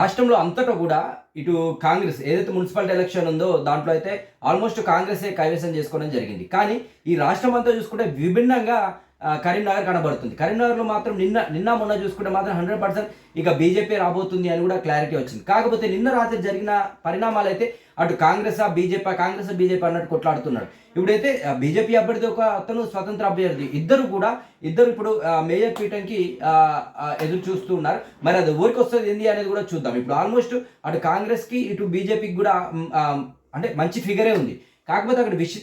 రాష్ట్రంలో అంతటా కూడా ఇటు కాంగ్రెస్ ఏదైతే మున్సిపాలిటీ ఎలక్షన్ ఉందో దాంట్లో అయితే ఆల్మోస్ట్ కాంగ్రెసే కైవసం చేసుకోవడం జరిగింది. కానీ ఈ రాష్ట్రం అంతా చూసుకుంటే విభిన్నంగా కరీంనగర్ కనబడుతుంది. కరీంనగర్లో మాత్రం నిన్న నిన్న మొన్న చూసుకుంటే మాత్రం హండ్రెడ్ పర్సెంట్ ఇక బీజేపీ రాబోతుంది అని కూడా క్లారిటీ వచ్చింది. కాకపోతే నిన్న రాత్రి జరిగిన పరిణామాలు అయితే అటు కాంగ్రెస్ బీజేపీ కాంగ్రెస్ బీజేపీ అన్నట్టు కొట్లాడుతున్నాడు ఇప్పుడైతే బీజేపీ అభ్యర్థి ఒక అతను స్వతంత్ర అభ్యర్థి. ఇద్దరు కూడా ఇద్దరు ఇప్పుడు మేజర్ మేయర్ పీఠంకి ఎదురు చూస్తూ ఉన్నారు. మరి అది ఊరికి వస్తుంది ఏంది అనేది కూడా చూద్దాం. ఇప్పుడు ఆల్మోస్ట్ అటు కాంగ్రెస్కి ఇటు బీజేపీకి కూడా అంటే మంచి ఫిగరే ఉంది. కాకపోతే అక్కడ విష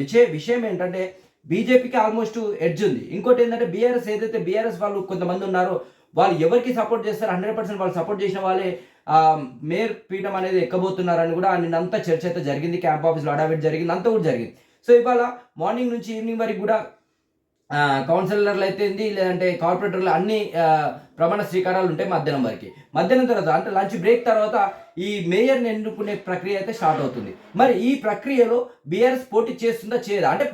విషయ విషయం ఏంటంటే బీజేపీకి ఆల్మోస్ట్ ఎడ్జ్ ఉంది. ఇంకోటి ఏంటంటే బీఆర్ఎస్ ఏదైతే బీఆర్ఎస్ వాళ్ళు కొంతమంది ఉన్నారో వాళ్ళు ఎవరికి సపోర్ట్ చేస్తారు హండ్రెడ్ పర్సెంట్ వాళ్ళు సపోర్ట్ చేసిన వాళ్ళే మేయర్ పీఠం అనేది ఎక్కబోతున్నారని కూడా నిన్నంతా చర్చ అయితే జరిగింది. క్యాంప్ ఆఫీస్లో అడావిట్ జరిగింది. అంతా కూడా జరిగింది. సో ఇవాళ మార్నింగ్ నుంచి ఈవినింగ్ వరకు కూడా కౌన్సిలర్లు అయితే లేదంటే కార్పొరేటర్లు అన్ని ప్రమాణ స్వీకారాలు ఉంటాయి మధ్యాహ్నం వరకు. మధ్యాహ్నం తర్వాత అంటే లంచ్ బ్రేక్ తర్వాత ఈ మేయర్ని ఎన్నుకునే ప్రక్రియ అయితే స్టార్ట్ అవుతుంది. మరి ఈ ప్రక్రియలో బీఆర్ఎస్ పోటీ చేస్తుందా చేయదా? అంటే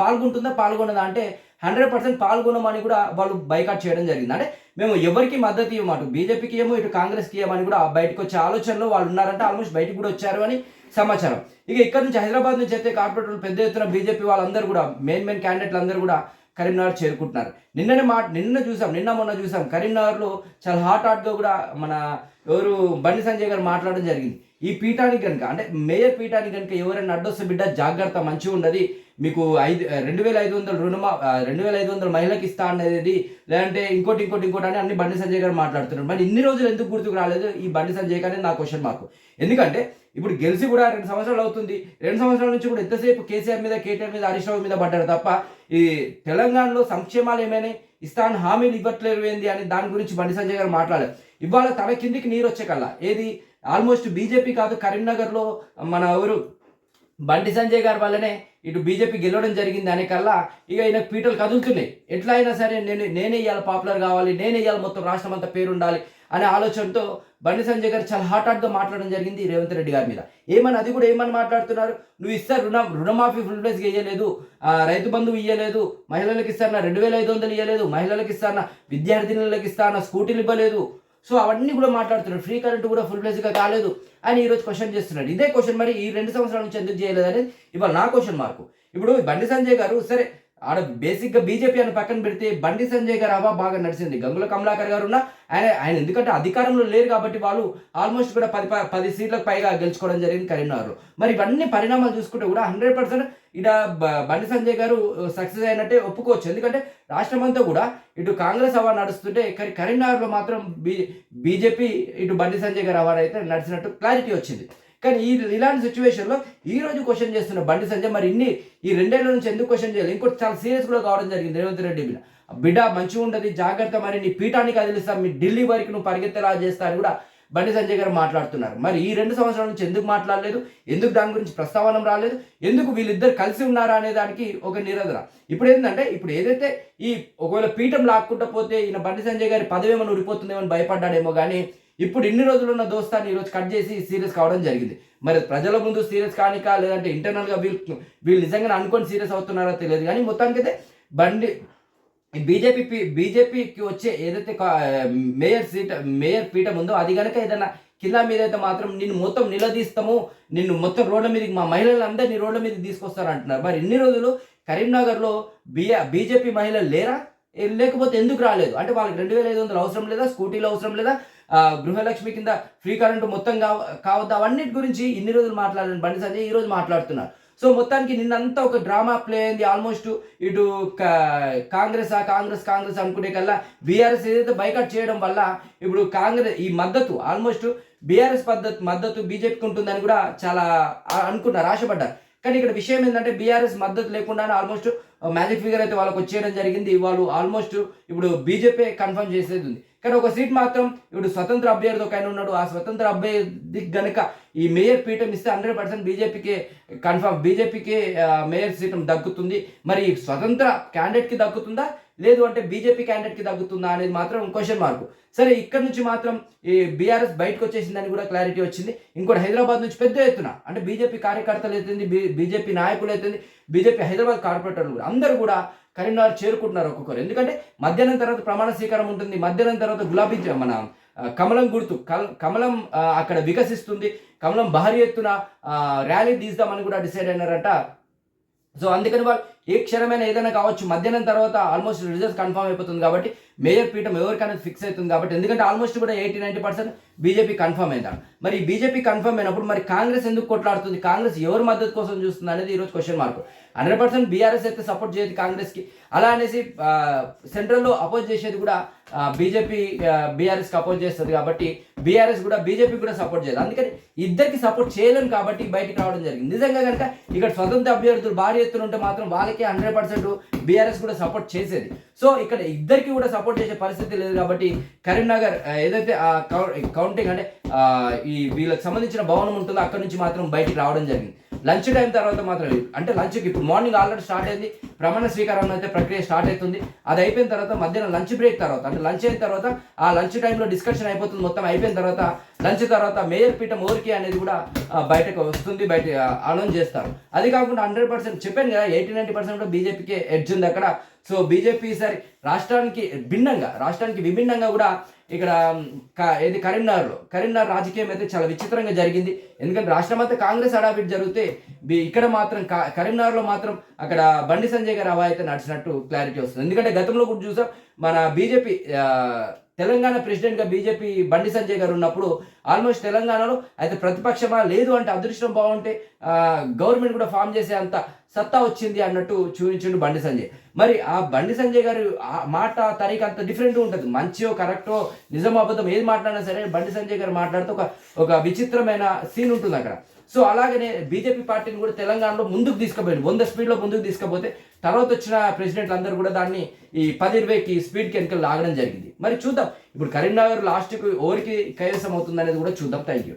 పాల్గొంటుందా పాల్గొనదా? అంటే హండ్రెడ్ పర్సెంట్ పాల్గొనమని కూడా వాళ్ళు బైకాట్ చేయడం జరిగింది. అంటే మేము ఎవరికి మద్దతు ఇవ్వమాట? బీజేపీకి ఏమో ఇటు కాంగ్రెస్కి ఇవ్వమని కూడా బయటకు వచ్చే ఆలోచనలో వాళ్ళు ఉన్నారంటే ఆల్మోస్ట్ బయటకు కూడా వచ్చారు అని సమాచారం. ఇక ఇక్కడ నుంచి హైదరాబాద్ నుంచి అయితే కార్పొరేటర్లు పెద్ద ఎత్తున బీజేపీ వాళ్ళందరూ కూడా మెయిన్ మెయిన్ క్యాండిడేట్లు అందరూ కూడా కరీంనగర్ చేరుకుంటున్నారు. నిన్ననే మా నిన్న చూసాం నిన్న మొన్న చూసాం. కరీంనగర్లో చాలా హాట్ హాట్గా కూడా మన ఎవరు బండి సంజయ్ గారు మాట్లాడడం జరిగింది. ఈ పీఠానికి కనుక అంటే మేయర్ పీఠానికి కనుక ఎవరైనా అడ్డొస్తే బిడ్డ జాగ్రత్త మంచిగా ఉండదు మీకు ఐదు రెండు వేల ఐదు వందల రుణమా రెండు వేల ఐదు వందల మహిళకి ఇస్తా అనేది లేదంటే ఇంకోటి ఇంకోటి ఇంకోటి అని అన్ని బండి సంజయ్ గారు మాట్లాడుతున్నారు. మరి ఇన్ని రోజులు ఎందుకు గుర్తుకు రాలేదు ఈ బండి సంజయ్ గారు నా క్వశ్చన్ మాకు ఎందుకంటే ఇప్పుడు గెలిచి కూడా రెండు సంవత్సరాలు అవుతుంది. రెండు సంవత్సరాల నుంచి కూడా ఎంతసేపు కేసీఆర్ మీద కేటీఆర్ మీద హరీష్ రావు మీద పడ్డారు తప్ప ఈ తెలంగాణలో సంక్షేమాలు ఏమైనా ఇస్తాను హామీలు ఇవ్వట్లేదు ఏంది అని దాని గురించి బండి సంజయ్ గారు మాట్లాడారు ఇవాళ తన కిందికి నీరు వచ్చే కల్లా. ఏది? ఆల్మోస్ట్ బీజేపీ కాదు కరీంనగర్లో మన ఎవరు బండి సంజయ్ గారి వల్లనే ఇటు బీజేపీ గెలవడం జరిగింది అనే కల్లా ఇక ఈయన పీటలు కదులుతున్నాయి. ఎట్లా అయినా సరే నేను నేనే ఇవ్వాలి పాపులర్ కావాలి నేనే ఇవ్వాలి మొత్తం రాష్ట్రం అంతా పేరు ఉండాలి అనే ఆలోచనతో బండి సంజయ్ గారు చాలా హాట్ హాట్గా మాట్లాడడం జరిగింది రేవంత్ రెడ్డి గారి మీద. ఏమని అది కూడా ఏమని మాట్లాడుతున్నారు? నువ్వు ఇస్తారు రుణం రుణమాఫీ ఫుల్ ప్లేస్గా ఇవ్వలేదు రైతు బంధువు ఇవ్వలేదు మహిళలకు ఇస్తారన్న రెండు వేల ఐదు వందలు ఇవ్వలేదు మహిళలకు ఇస్తారన్న విద్యార్థినులకు ఇస్తారన్న స్కూటీలు ఇవ్వలేదు. సో అవన్నీ కూడా మాట్లాడుతున్నాడు. ఫ్రీ కరెంట్ కూడా ఫుల్ ప్లేస్గా కాలేదు అని ఈరోజు క్వశ్చన్ చేస్తున్నాడు. ఇదే క్వశ్చన్ మరి ఈ రెండు సంవత్సరాల నుంచి ఎందుకు చేయలేదు అనేది ఇవాళ నా క్వశ్చన్ మార్కు ఇప్పుడు బండి సంజయ్ గారు సరే ఆడ బేసిక్గా బీజేపీ అని పక్కన పెడితే బండి సంజయ్ గారు అవా బాగా నడిచింది. గంగుల కమలాకర్ గారు ఉన్న ఆయన ఆయన ఎందుకంటే అధికారంలో లేరు కాబట్టి వాళ్ళు ఆల్మోస్ట్ కూడా పది ప- పది సీట్లకు పైగా గెలుచుకోవడం జరిగింది కరీంనగర్లో. మరి ఇవన్నీ పరిణామాలు చూసుకుంటే కూడా హండ్రెడ్ పర్సెంట్ ఇట బండి సంజయ్ గారు సక్సెస్ అయినట్టే ఒప్పుకోవచ్చు. ఎందుకంటే రాష్ట్రం అంతా కూడా ఇటు కాంగ్రెస్ హవా నడుస్తుంటే కరీ కరీంనగర్లో మాత్రం బీ బీజేపీ ఇటు బండి సంజయ్ గారు అవార్డు అయితే నడిచినట్టు క్లారిటీ వచ్చింది. కానీ ఈ ఇలాంటి సిచ్యువేషన్లో ఈ రోజు క్వశ్చన్ చేస్తున్న బండి సంజయ్ మరి ఇన్ని ఈ రెండేళ్ళ నుంచి ఎందుకు క్వశ్చన్ చేయాలి? ఇంకోటి చాలా సీరియస్ కూడా కావడం జరిగింది రేవంత్ రెడ్డి మీద. బిడ్డ మంచిగా ఉండదు జాగ్రత్త మరి నీ పీఠానికి కదిలిస్తా మీ ఢిల్లీ వరకు నువ్వు పరిగెత్తేలా చేస్తా అని కూడా బండి సంజయ్ గారు మాట్లాడుతున్నారు. మరి ఈ రెండు సంవత్సరాల నుంచి ఎందుకు మాట్లాడలేదు? ఎందుకు దాని గురించి ప్రస్తావన రాలేదు? ఎందుకు వీళ్ళిద్దరు కలిసి ఉన్నారా అనే దానికి ఒక నిరోధన ఇప్పుడు ఏంటంటే ఇప్పుడు ఏదైతే ఈ ఒకవేళ పీఠం లాక్కుంటా పోతే ఈయన బండి సంజయ్ గారి పదవి ఏమైనా ఉడిపోతుందేమో అని భయపడ్డాడేమో కానీ ఇప్పుడు ఇన్ని రోజులు ఉన్న దోస్తాన్ని ఈరోజు కట్ చేసి సీరియస్ కావడం జరిగింది. మరి ప్రజల ముందు సీరియస్ కానికా లేదంటే ఇంటర్నల్గా వీళ్ళు వీళ్ళు నిజంగా అనుకొని సీరియస్ అవుతున్నారో తెలియదు. కానీ మొత్తానికైతే బండి బీజేపీ బీజేపీకి వచ్చే ఏదైతే కా- మేయర్ సీట్ మేయర్ పీఠం ఉందో అది కనుక ఏదైనా కింద మీద అయితే మాత్రం నిన్ను మొత్తం నిలదీస్తాము నిన్ను మొత్తం రోడ్ల మీదకి మా మహిళలందరినీ రోడ్ల మీదకి తీసుకొస్తారు అంటున్నారు. మరి ఇన్ని రోజులు కరీంనగర్లో బిఏ బీజేపీ మహిళలు లేరా? లేకపోతే ఎందుకు రాలేదు? అంటే వాళ్ళకి రెండు వేల ఐదు వందలు అవసరం లేదా? స్కూటీలు అవసరం లేదా? గృహలక్ష్మి కింద ఫ్రీ కరెంటు మొత్తం కావ కావద్దు? అవన్నిటి గురించి ఇన్ని రోజులు మాట్లాడిన బండి సంజయ్ ఈ రోజు మాట్లాడుతున్నారు. సో మొత్తానికి నిన్నంతా ఒక డ్రామా ప్లే అయింది ఆల్మోస్ట్ ఇటు కాంగ్రెస్ ఆ కాంగ్రెస్ కాంగ్రెస్ అనుకునే కల్లా బీఆర్ఎస్ ఏదైతే బైకట్ చేయడం వల్ల ఇప్పుడు కాంగ్రెస్ ఈ మద్దతు ఆల్మోస్ట్ బీఆర్ఎస్ పద్ధతి మద్దతు బీజేపీకి ఉంటుందని కూడా చాలా అనుకున్నారు ఆశపడ్డారు. కానీ ఇక్కడ విషయం ఏంటంటే బీఆర్ఎస్ మద్దతు లేకుండానే ఆల్మోస్ట్ మ్యాజిక్ ఫిగర్ అయితే వాళ్ళకి వచ్చేయడం జరిగింది. వాళ్ళు ఆల్మోస్ట్ ఇప్పుడు బీజేపీ కన్ఫర్మ్ చేసేది ఉంది. కానీ ఒక సీట్ మాత్రం ఇప్పుడు స్వతంత్ర అభ్యర్థితో కానీ ఉన్నాడు. ఆ స్వతంత్ర అభ్యర్థి గనక ఈ మేయర్ పీఠం ఇస్తే హండ్రెడ్ పర్సెంట్ బీజేపీకి కన్ఫర్మ్ బీజేపీకి మేయర్ సీటం దక్కుతుంది. మరి ఈ స్వతంత్ర క్యాండిడేట్కి దక్కుతుందా? లేదు అంటే బీజేపీ క్యాండిడేట్కి తగ్గుతుందా అనేది మాత్రం క్వశ్చన్ మార్క్ సరే ఇక్కడ నుంచి మాత్రం ఈ బీఆర్ఎస్ బయటకు వచ్చేసిందని కూడా క్లారిటీ వచ్చింది. ఇంకోటి హైదరాబాద్ నుంచి పెద్ద ఎత్తున అంటే బీజేపీ కార్యకర్తలు అవుతుంది బీజేపీ నాయకులు అవుతుంది బీజేపీ హైదరాబాద్ కార్పొరేటర్లు కూడా అందరూ కూడా కరీంనగర్ చేరుకుంటున్నారు ఒక్కొక్కరు. ఎందుకంటే మధ్యాహ్నం తర్వాత ప్రమాణ స్వీకారం ఉంటుంది మధ్యాహ్నం తర్వాత గులాబీ మన కమలం గుర్తు కమలం అక్కడ వికసిస్తుంది. కమలం భారీ ఎత్తున ఆ, ర్యాలీ తీద్దామని కూడా డిసైడ్ అయినారట. సో అందుకని వాళ్ళు ఏ క్షణమైనా ఏదైనా కావచ్చు మధ్యాహ్నం తర్వాత ఆల్మోస్ట్ రిజల్ట్ కన్ఫర్మ్ అయిపోతుంది కాబట్టి మేయర్ పీఠం ఎవరికైనా ఫిక్స్ అవుతుంది కాబట్టి ఎందుకంటే ఆల్మోస్ట్ కూడా eighty ninety percent BJP confirm అయిందా మరి బీజేపీ కన్ఫర్మ్ అయినప్పుడు మరి కాంగ్రెస్ ఎందుకు కొట్లాడుతుంది? కాంగ్రెస్ ఎవరి మద్దతు కోసం చూస్తుంది అనేది ఈరోజు question mark hundred percent BRS అయితే సపోర్ట్ చేయదు కాంగ్రెస్కి. అలా అనేసి సెంట్రల్లో అపోజ్ చేసేది కూడా బీజేపీ బీఆర్ఎస్కి అపోజ్ చేస్తుంది కాబట్టి బీఆర్ఎస్ కూడా బీజేపీ కూడా సపోర్ట్ చేయదు. అందుకని ఇద్దరికి సపోర్ట్ చేయలేము కాబట్టి బయటకు రావడం జరిగింది. నిజంగా కనుక ఇక్కడ స్వతంత్ర అభ్యర్థులు భారీ ఎత్తున ఉంటే మాత్రం వాళ్ళకి హండ్రెడ్ పర్సెంట్ బీఆర్ఎస్ కూడా సపోర్ట్ చేసేది. సో ఇక్కడ ఇద్దరికి కూడా సపోర్ట్ చేసే పరిస్థితి లేదు కాబట్టి కరీంనగర్ ఏదైతే కౌంటింగ్ అంటే ఈ వీళ్ళకి సంబంధించిన భవనం ఉంటుందో అక్కడ నుంచి మాత్రం బయటికి రావడం జరిగింది. లంచ్ టైం తర్వాత మాత్రం అంటే లంచ్కి ఇప్పుడు మార్నింగ్ ఆల్రెడీ స్టార్ట్ అయింది. ప్రమాణ స్వీకారం అయితే ప్రక్రియ స్టార్ట్ అవుతుంది. అది అయిపోయిన తర్వాత మధ్యాహ్నం లంచ్ బ్రేక్ తర్వాత. అంటే లంచ్ అయిన తర్వాత ఆ లంచ్ టైంలో డిస్కషన్ అయిపోతుంది. మొత్తం అయిపోయిన తర్వాత లంచ్ తర్వాత మేయర్ పీఠం ఓరికి అనేది కూడా బయటకు వస్తుంది. బయట అనౌన్స్ చేస్తారు. అది కాకుండా హండ్రెడ్ పర్సెంట్ చెప్పాను కదా ఎయిటీ నైన్టీ పర్సెంట్ బీజేపీకి ఎడ్జ్ ఉంది అక్కడ. సో బీజేపీ ఈసారి రాష్ట్రానికి భిన్నంగా రాష్ట్రానికి విభిన్నంగా కూడా ఇక్కడ ఏది కరీంనగర్లో. కరీంనగర్ రాజకీయం అయితే చాలా విచిత్రంగా జరిగింది. ఎందుకంటే రాష్ట్రం అంతా కాంగ్రెస్ హడావిడి జరిగితే ఇక్కడ మాత్రం కరీంనగర్లో మాత్రం అక్కడ బండి సంజయ్ గారు అవా అయితే నడిచినట్టు క్లారిటీ వస్తుంది. ఎందుకంటే గతంలో కూడా చూసాం మన బీజేపీ తెలంగాణ ప్రెసిడెంట్గా బీజేపీ బండి సంజయ్ గారు ఉన్నప్పుడు ఆల్మోస్ట్ తెలంగాణలో అయితే ప్రతిపక్షమా లేదు అంటే అదృష్టం బాగుంటే గవర్నమెంట్ కూడా ఫామ్ చేసే అంత సత్తా వచ్చింది అన్నట్టు చూపించిండు బండి సంజయ్. మరి ఆ బండి సంజయ్ గారు ఆ మాట తరీక అంత డిఫరెంట్ ఉంటుంది. మంచియో కరెక్టో నిజం అబద్ధం ఏది మాట్లాడినా సరే బండి సంజయ్ గారు మాట్లాడితే ఒక ఒక విచిత్రమైన సీన్ ఉంటుంది అక్కడ. సో అలాగనే బీజేపీ పార్టీని కూడా తెలంగాణలో ముందుకు తీసుకుపోయింది వంద స్పీడ్లో ముందుకు తీసుకుపోతే తర్వాత వచ్చిన ప్రెసిడెంట్లు అందరూ కూడా దాన్ని ఈ పది ఇరవైకి స్పీడ్కి వెనుక లాగడం జరిగింది. మరి చూద్దాం. ఇప్పుడు కరీంనగర్ లాస్ట్కి ఓరికి కైవసం అవుతుంది అనేది కూడా చూద్దాం. Thank you